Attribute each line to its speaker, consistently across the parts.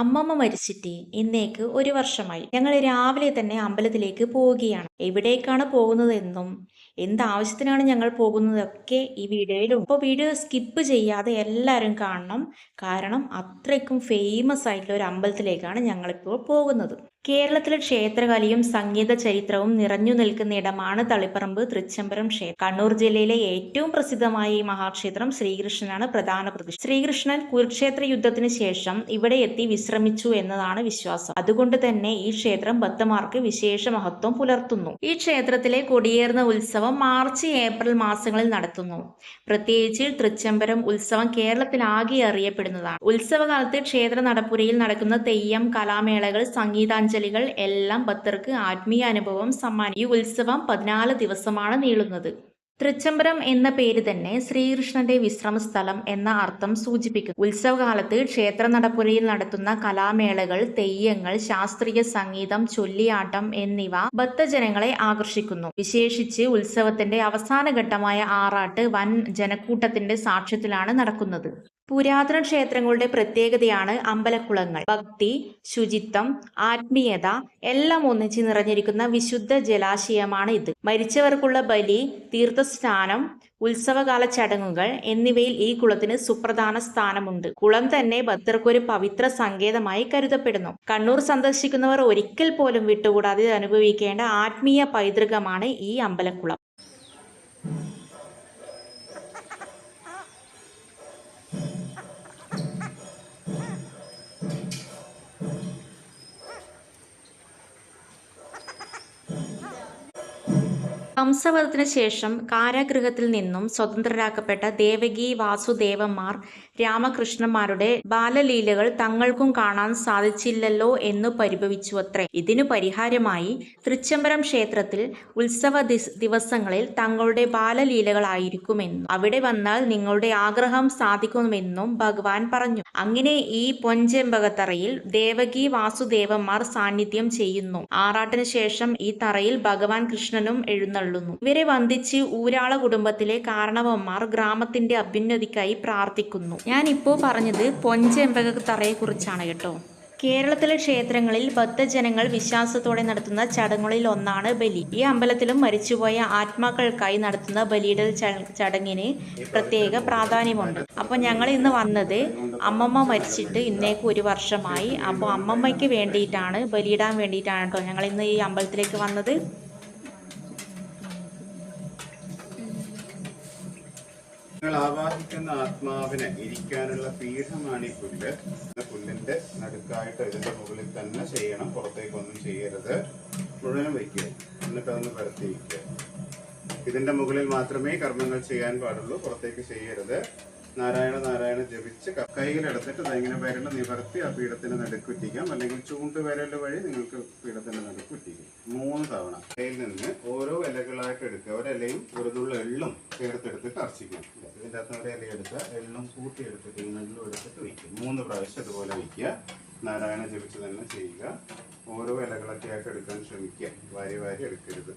Speaker 1: അമ്മമ്മ മരിച്ചിട്ട് ഇന്നേക്ക് ഒരു വർഷമായി. ഞങ്ങൾ രാവിലെ തന്നെ അമ്പലത്തിലേക്ക് പോവുകയാണ്. എവിടേക്കാണ് പോകുന്നതെന്നും എന്താവശ്യത്തിനാണ് ഞങ്ങൾ പോകുന്നതൊക്കെ ഈ വീഡിയോയിലും. അപ്പോൾ വീഡിയോ സ്കിപ്പ് ചെയ്യാതെ എല്ലാവരും കാണണം. കാരണം അത്രയ്ക്കും ഫേമസ് ആയിട്ടുള്ള ഒരു അമ്പലത്തിലേക്കാണ് ഞങ്ങളിപ്പോൾ പോകുന്നത്. കേരളത്തിലെ ക്ഷേത്രകലയും സംഗീത ചരിത്രവും നിറഞ്ഞു നിൽക്കുന്ന ഇടമാണ് തളിപ്പറമ്പ് തൃച്ചംബരം ക്ഷേത്രം. കണ്ണൂർ ജില്ലയിലെ ഏറ്റവും പ്രസിദ്ധമായ ഈ മഹാക്ഷേത്രം ശ്രീകൃഷ്ണനാണ് പ്രധാന പ്രതി ശ്രീകൃഷ്ണൻ കുരുക്ഷേത്ര യുദ്ധത്തിന് ശേഷം ഇവിടെ എത്തി വിശ്രമിച്ചു എന്നതാണ് വിശ്വാസം. അതുകൊണ്ട് തന്നെ ഈ ക്ഷേത്രം ഭക്തമാർക്ക് വിശേഷ മഹത്വം പുലർത്തുന്നു. ഈ ക്ഷേത്രത്തിലെ കൊടിയേറുന്ന ഉത്സവം മാർച്ച് ഏപ്രിൽ മാസങ്ങളിൽ നടത്തുന്നു. പ്രത്യേകിച്ച് തൃച്ചംബരം ഉത്സവം കേരളത്തിലാകെ അറിയപ്പെടുന്നതാണ്. ഉത്സവകാലത്ത് ക്ഷേത്ര നടപ്പുരയിൽ നടക്കുന്ന തെയ്യം കലാമേളകൾ സംഗീതാഞ്ജലികൾ എല്ലാം ഭക്തർക്ക് ആത്മീയ അനുഭവം സമ്മാനം. ഈ ഉത്സവം പതിനാല് ദിവസമാണ് നീളുന്നത്. തൃച്ചംബരം എന്ന പേര് തന്നെ ശ്രീകൃഷ്ണന്റെ വിശ്രമ സ്ഥലം എന്ന അർത്ഥം സൂചിപ്പിക്കുന്നു ഉത്സവകാലത്ത് ക്ഷേത്ര നടപ്പുരയിൽ നടത്തുന്ന കലാമേളകൾ തെയ്യങ്ങൾ ശാസ്ത്രീയ സംഗീതം ചൊല്ലിയാട്ടം എന്നിവ ഭക്തജനങ്ങളെ ആകർഷിക്കുന്നു. വിശേഷിച്ച് ഉത്സവത്തിന്റെ അവസാന ഘട്ടമായ ആറാട്ട് വൻ ജനക്കൂട്ടത്തിന്റെ സാക്ഷ്യത്തിലാണ് നടക്കുന്നത്. പുരാതന ക്ഷേത്രങ്ങളുടെ പ്രത്യേകതയാണ് അമ്പലക്കുളങ്ങൾ. ഭക്തി ശുചിത്വം ആത്മീയത എല്ലാം ഒന്നിച്ച് നിറഞ്ഞിരിക്കുന്ന വിശുദ്ധ ജലാശയമാണ് ഇത്. മരിച്ചവർക്കുള്ള ബലി തീർത്ഥസ്നാനം ഉത്സവകാല ചടങ്ങുകൾ എന്നിവയിൽ ഈ കുളത്തിന് സുപ്രധാന സ്ഥാനമുണ്ട്. കുളം തന്നെ ഭക്തർക്കൊരു പവിത്ര സങ്കേതമായി കരുതപ്പെടുന്നു. കണ്ണൂർ സന്ദർശിക്കുന്നവർ ഒരിക്കൽ പോലും വിട്ടുകൂടാതെ അനുഭവിക്കേണ്ട ആത്മീയ പൈതൃകമാണ് ഈ അമ്പലക്കുളം. കംസവധത്തിന് ശേഷം കാരാഗൃഹത്തിൽ നിന്നും സ്വതന്ത്രരാക്കപ്പെട്ട ദേവകി വാസുദേവന്മാർ രാമകൃഷ്ണന്മാരുടെ ബാലലീലകൾ തങ്ങൾക്കും കാണാൻ സാധിച്ചില്ലല്ലോ എന്ന് പരിഭവിച്ചു അത്രേ ഇതിനു പരിഹാരമായി തൃച്ചംബരം ക്ഷേത്രത്തിൽ ഉത്സവ ദിവസങ്ങളിൽ തങ്ങളുടെ ബാലലീലകളായിരിക്കുമെന്നും അവിടെ വന്നാൽ നിങ്ങളുടെ ആഗ്രഹം സാധിക്കുമെന്നും ഭഗവാൻ പറഞ്ഞു. അങ്ങനെ ഈ പൊഞ്ചെമ്പകത്തറയിൽ ദേവകി വാസുദേവന്മാർ സാന്നിധ്യം ചെയ്യുന്നു. ആറാട്ടിന് ശേഷം ഈ തറയിൽ ഭഗവാൻ കൃഷ്ണനും എഴുന്നള്ളുന്നു ഇവരെ വന്ദിച്ച് ഊരാള കുടുംബത്തിലെ കാരണവന്മാർ ഗ്രാമത്തിന്റെ അഭ്യുന്നതിക്കായി പ്രാർത്ഥിക്കുന്നു. ഞാൻ ഇപ്പോൾ പറഞ്ഞത് പൊഞ്ചെമ്പകത്തറയെ കുറിച്ചാണ് കേട്ടോ. കേരളത്തിലെ ക്ഷേത്രങ്ങളിൽ ഭക്തജനങ്ങൾ വിശ്വാസത്തോടെ നടത്തുന്ന ചടങ്ങുകളിൽ ഒന്നാണ് ബലി. ഈ അമ്പലത്തിലും മരിച്ചുപോയ ആത്മാക്കൾക്കായി നടത്തുന്ന ബലിയുടെ ചടങ്ങിന് പ്രത്യേക പ്രാധാന്യമുണ്ട്. അപ്പോൾ ഞങ്ങൾ ഇന്ന് വന്നത് അമ്മമ്മ മരിച്ചിട്ട് ഇന്നേക്ക് ഒരു വർഷമായി. അപ്പോൾ അമ്മമ്മയ്ക്ക് വേണ്ടിയിട്ടാണ് ബലിയിടാൻ വേണ്ടിയിട്ടാണ് കേട്ടോ ഞങ്ങൾ ഇന്ന് ഈ അമ്പലത്തിലേക്ക് വന്നത്.
Speaker 2: നിങ്ങൾ ആവാഹിക്കുന്ന ആത്മാവിനെ ഇരിക്കാനുള്ള പീഠമാണ് ഈ പുല്ല്. പുല്ലിന്റെ നടുക്കായിട്ട് ഇതിന്റെ മുകളിൽ തന്നെ ചെയ്യണം. പുറത്തേക്കൊന്നും ചെയ്യരുത്. മുഴുവൻ വയ്ക്കുക. എന്നിട്ട് അതൊന്ന് പരത്തി വയ്ക്കുക ഇതിന്റെ മുകളിൽ മാത്രമേ കർമ്മങ്ങൾ ചെയ്യാൻ പാടുള്ളൂ. പുറത്തേക്ക് ചെയ്യരുത്. നാരായണ നാരായണ ജപിച്ച് കൈയിലെടുത്തിട്ട് ഇങ്ങനെ വിരൽ നിവർത്തി ആ പീഠത്തിന് നടുക്കുറ്റിക്കാം അല്ലെങ്കിൽ ചൂണ്ട് വിരൽ വഴി നിങ്ങൾക്ക് പീഠത്തിന് നടുക്കുറ്റിക്കാം മൂന്ന് തവണ കയ്യിൽ നിന്ന് ഓരോ ഇലകളായിട്ട് എടുക്കുക. ഒരിലയും ഒരു നുള്ള എള്ളും ചേർത്തെടുത്തിട്ട് അർച്ചിക്കാം ഇതിന്റെ അകത്ത് ഒരു ഇല എടുക്കുക. എള്ളും കൂട്ടി എടുത്തിട്ട് ഈ നെല്ലും എടുത്തിട്ട് വയ്ക്കുക. മൂന്ന് പ്രാവശ്യം അതുപോലെ വയ്ക്കുക. നാരായണ ജപിച്ച് തന്നെ ചെയ്യുക. ഓരോ ഇലകളൊക്കെ ആയിട്ട് എടുക്കാൻ ശ്രമിക്കുക. വാരി വാരി എടുക്കരുത്.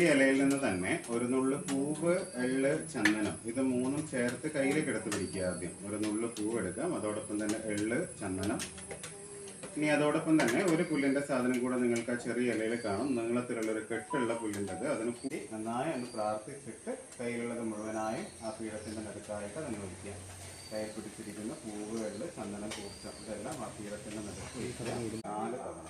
Speaker 2: ഈ ഇലയിൽ നിന്ന് തന്നെ ഒരു നുള്ളു പൂവ് എള്ള് ചന്ദനം ഇത് മൂന്നും ചേർത്ത് കയ്യിലേക്ക് എടുത്ത് പിടിക്കുക ആദ്യം. ഒരു നുള്ളു പൂവ് എടുക്കാം. അതോടൊപ്പം തന്നെ എള്ള് ചന്ദനം. ഇനി അതോടൊപ്പം തന്നെ ഒരു പുല്ലിന്റെ സാധനം കൂടെ നിങ്ങൾക്ക് ആ ചെറിയ ഇലയിൽ കാണും. നീളത്തിലുള്ള ഒരു കെട്ടുള്ള പുല്ലിന്റെത് അതിന് കൂടി നന്നായി ഒന്ന് പ്രാർത്ഥിച്ചിട്ട് കയ്യിലുള്ളത് മുഴുവനായും ആ പീഠത്തിന്റെ നടുക്കായിട്ട് അതിന് വയ്ക്കുക കയ്യിൽ പിടിച്ചിരിക്കുന്ന പൂവ് എള്ള് ചന്ദനം കൂർച്ച ഇതെല്ലാം ആ പീഠത്തിന്റെ നടുക്ക് നാല് തവണ.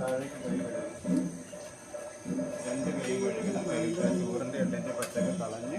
Speaker 2: താഴേക്ക് കൈ വരാം രണ്ട് കൈ കഴുകി കഴുകിയിട്ട് ചൂറിന്റെ എണ്ണന്റെ പച്ചക്ക കളഞ്ഞ്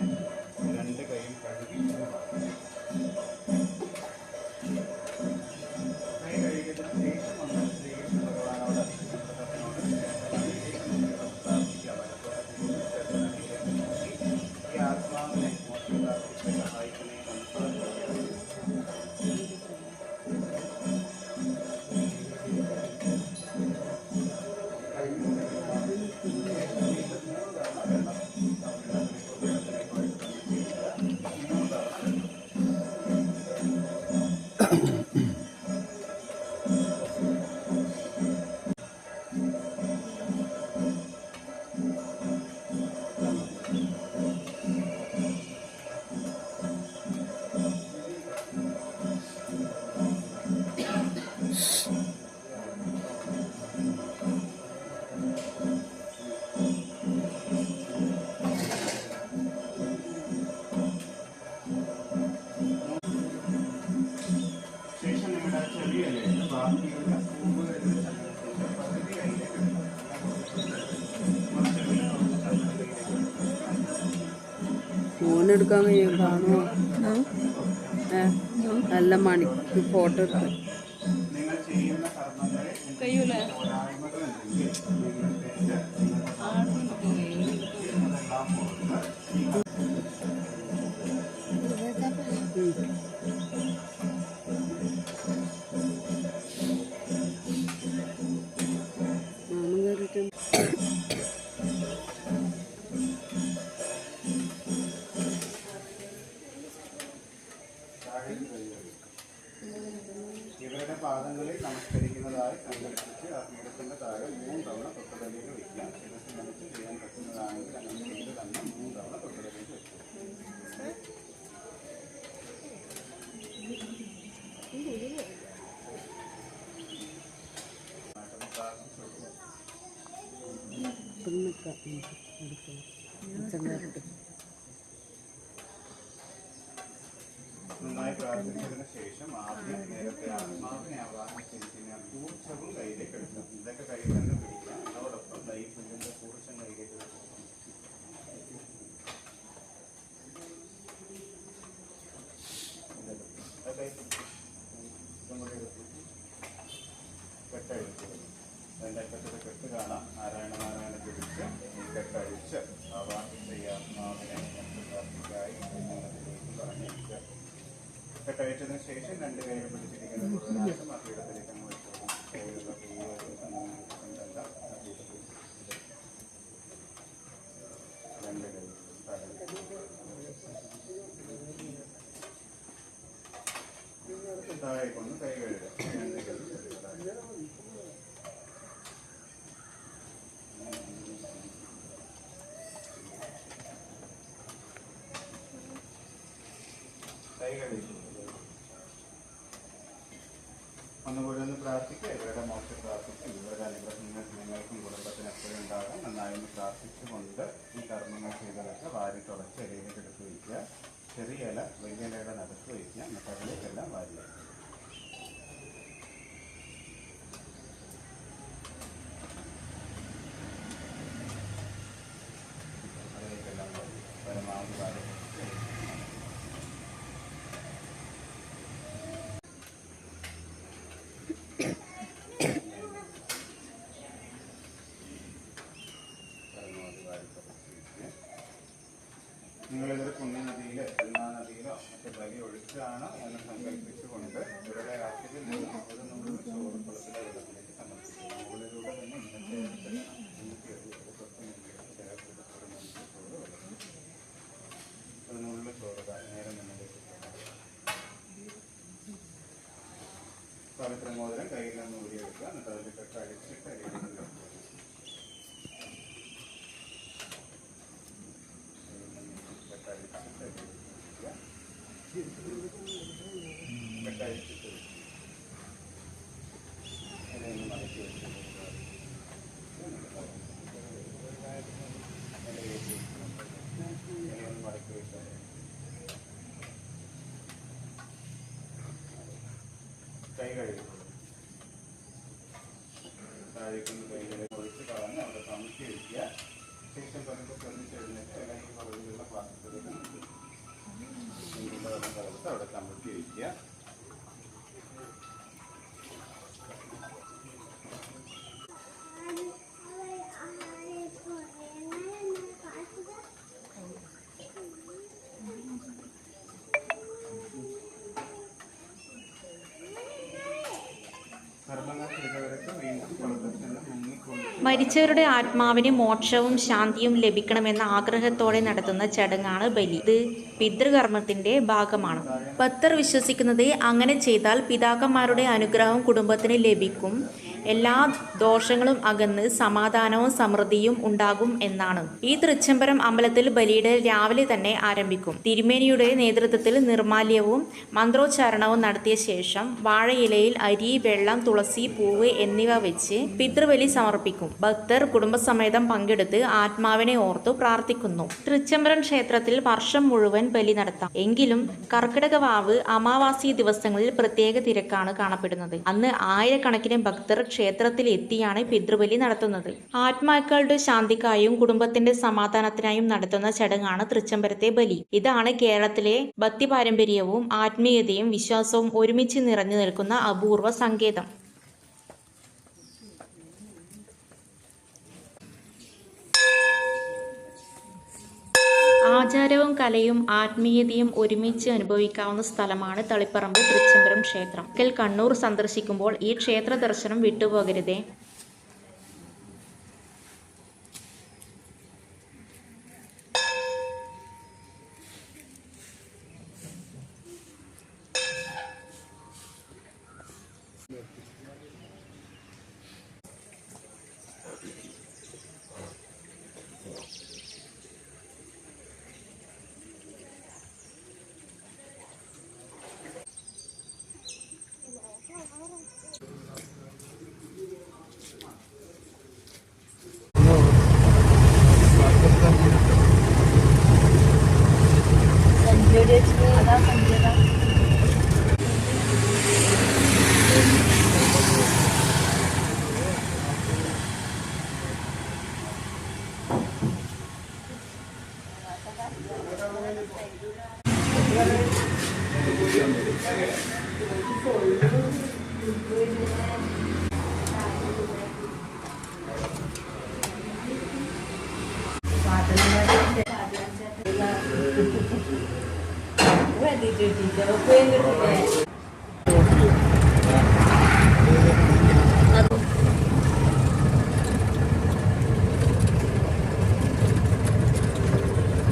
Speaker 3: ഫോൺ എടുക്കാൻ കഴിയും കാണുമോ നല്ല മണിക്ക് ഫോട്ടോ
Speaker 2: നിങ്ങൾ ചെയ്യുന്ന ചെയ്ത് തന്നെ മൂന്ന് തവണ തൊട്ടതലേക്ക് നന്നായി പ്രാർത്ഥിച്ചതിന് ശേഷം ആദ്യം നേരത്തെ ആത്മാവിനെ ആവാഹിച്ചിരിക്കുന്ന കൂർച്ചവും കയ്യിലേക്ക് എടുക്കാം ഇതൊക്കെ കയ്യിൽ തന്നെ പിടിക്കാം അതോടൊപ്പം ദൈ പുല്ലിന്റെ കൂർച്ചം കയ്യിലേക്ക് എടുക്കാം അതൊക്കെ ഇതും കൂടി എടുത്തു. കെട്ടഴിച്ചു അതിന്റെ അറ്റത്തൊരു കെട്ട് കാണാം നാരായണ നാരായണ പിടിച്ച് ഈ കെട്ടഴിച്ച് ആവാഹിച്ച ഈ ആത്മാവിനെ പ്രാർത്ഥിക്കായി ഉന്നതത്തിലേക്ക് പറഞ്ഞിരിക്കുക കെട്ടഴിച്ചതിന് ശേഷം രണ്ട് കൈകൾ പിടിച്ചിരിക്കുന്ന രണ്ട് കൈ കഴുകുക കൈ ഒന്നുകൂടി ഒന്ന് പ്രാർത്ഥിക്കുക ഇവരുടെ മോശം പ്രാർത്ഥിക്കും ഇവരുടെ അനുഗ്രഹങ്ങൾ നിങ്ങൾക്കും കുടുംബത്തിന് എപ്പോഴും ഉണ്ടാകാം നന്നായി ഒന്ന് പ്രാർത്ഥിച്ചുകൊണ്ട് ഈ കർമ്മങ്ങൾ ചെയ്തതൊക്കെ വാരി തുടച്ച് ഇലയിലേക്ക് എടുത്ത് വയ്ക്കുക ഇലയുടെ നടുത്ത് വയ്ക്കുക എന്നിട്ട് അതിലേക്കെല്ലാം വാരി വയ്ക്കുക. അതിലേക്കെല്ലാം വാരി പരമാവധി വാരി. നിങ്ങളിതൊരു മറ്റു ഒഴിച്ചാണ് എന്ന് സങ്കല്പിച്ചുകൊണ്ട് ഇവരുടെ നിന്ന് ഒരു നമ്മൾ ചോറ് കുളത്തിലെ വെള്ളത്തിലേക്ക് സമർപ്പിക്കുന്നു. മുകളിലൂടെ തന്നെ ഇന്നത്തെ ഒരു ചോറ് നേരെ മുന്നിലേക്ക് പവിത്ര കയ്യിൽ നിന്ന് ഊരിയെടുക്കുക എന്നിട്ട് അതിൽ കെട്ട് അടിച്ചിട്ട് അരിയിൽ വെക്കുക കൈ കഴുകും താഴേക്കൊന്ന് കൈകളെ ഒഴിച്ച് കളഞ്ഞ് അവിടെ തണുത്തി വയ്ക്കുക ശേഷം പതുക്കെ ശ്രദ്ധിച്ച് എഴുന്നേറ്റ് അല്ലെങ്കിൽ പുറകിലുള്ള പാത്രത്തിലേക്ക് അവിടെ കമഴ്ത്തി വയ്ക്കുക
Speaker 1: മരിച്ചവരുടെ ആത്മാവിന് മോക്ഷവും ശാന്തിയും ലഭിക്കണമെന്ന ആഗ്രഹത്തോടെ നടത്തുന്ന ചടങ്ങാണ് ബലി. ഇത് പിതൃകർമ്മത്തിന്റെ ഭാഗമാണ്. ഭക്തർ വിശ്വസിക്കുന്നത് അങ്ങനെ ചെയ്താൽ പിതാക്കന്മാരുടെ അനുഗ്രഹം കുടുംബത്തിന് ലഭിക്കും. എല്ലാ ദോഷങ്ങളും അകന്ന് സമാധാനവും സമൃദ്ധിയും ഉണ്ടാകും എന്നാണ്. ഈ തൃച്ചംബരം അമ്പലത്തിൽ ബലിയുടെ രാവിലെ തന്നെ ആരംഭിക്കും. തിരുമേനിയുടെ നേതൃത്വത്തിൽ നിർമാല്യവും മന്ത്രോച്ചാരണവും നടത്തിയ ശേഷം വാഴയിലയിൽ അരി വെള്ളം തുളസി പൂവ് എന്നിവ വെച്ച് പിതൃബലി സമർപ്പിക്കും. ഭക്തർ കുടുംബസമേതം പങ്കെടുത്ത് ആത്മാവിനെ ഓർത്തു പ്രാർത്ഥിക്കുന്നു. തൃച്ചംബരം ക്ഷേത്രത്തിൽ വർഷം മുഴുവൻ ബലി നടത്താം. എങ്കിലും കർക്കിടക വാവ് അമാവാസി ദിവസങ്ങളിൽ പ്രത്യേക തിരക്കാണ് കാണപ്പെടുന്നത്. അന്ന് ആയിരക്കണക്കിന് ഭക്തർ ക്ഷേത്രത്തിൽ എത്തിയാണ് പിതൃബലി നടത്തുന്നത്. ആത്മാക്കളുടെ ശാന്തിക്കായും കുടുംബത്തിന്റെ സമാധാനത്തിനായും നടത്തുന്ന ചടങ്ങാണ് തൃച്ചംബരത്തെ ബലി. ഇതാണ് കേരളത്തിലെ ഭക്തി പാരമ്പര്യവും ആത്മീയതയും വിശ്വാസവും ഒരുമിച്ച് നിറഞ്ഞു നിൽക്കുന്ന അപൂർവ സങ്കേതം. ആചാരവും കലയും ആത്മീയതയും ഒരുമിച്ച് അനുഭവിക്കാവുന്ന സ്ഥലമാണ് തളിപ്പറമ്പ് തൃച്ചംബരം ക്ഷേത്രം. കണ്ണൂർ സന്ദർശിക്കുമ്പോൾ ഈ ക്ഷേത്ര ദർശനം വിട്ടുപോകരുതേ. Ready to Thank the